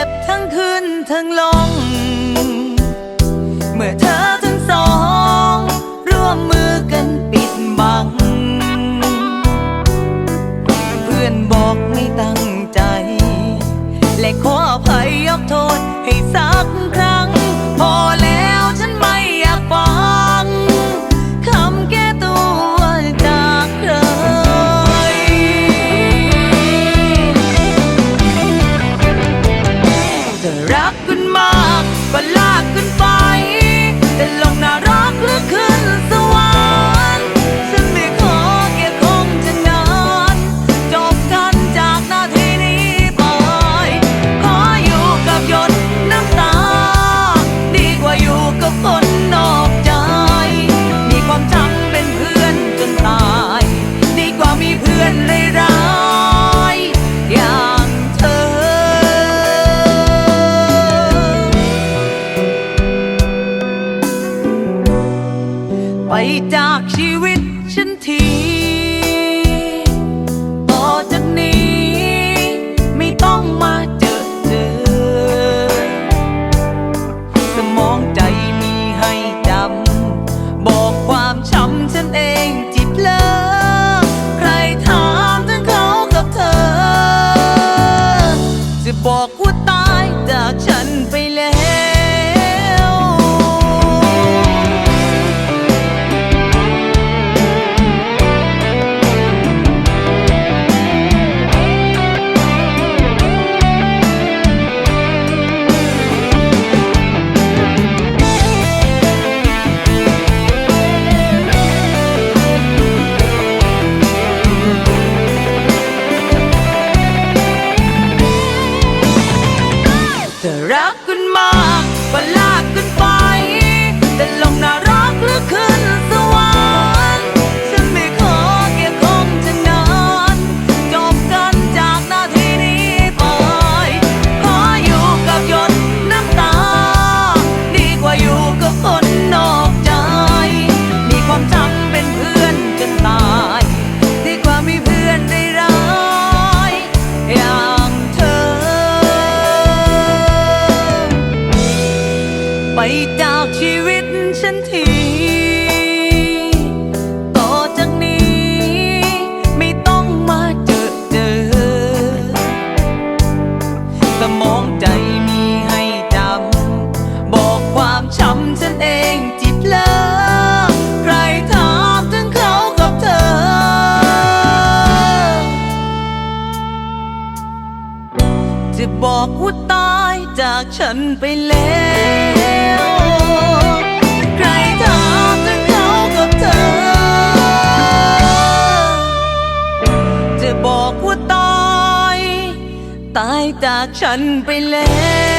็บทั้งขึ้นทั้งลง เมื่อเธอทั้งสอง ร่วมมือกันปิดบัง เพื่อนบอกไม่ตั้งใจ และขออภัยยกโทษให้สักครั้ง อยจากชีวิตฉันทีต่อจากนี้ไม่ต้องมาเจอเจอสมองใจมีให้จำบอกความช้ำฉันเองจิบเลิกใครถามถึงเขากับเธอ จะบอกว่าตายจากฉันไปแล้ว จากฉันไปแล้ว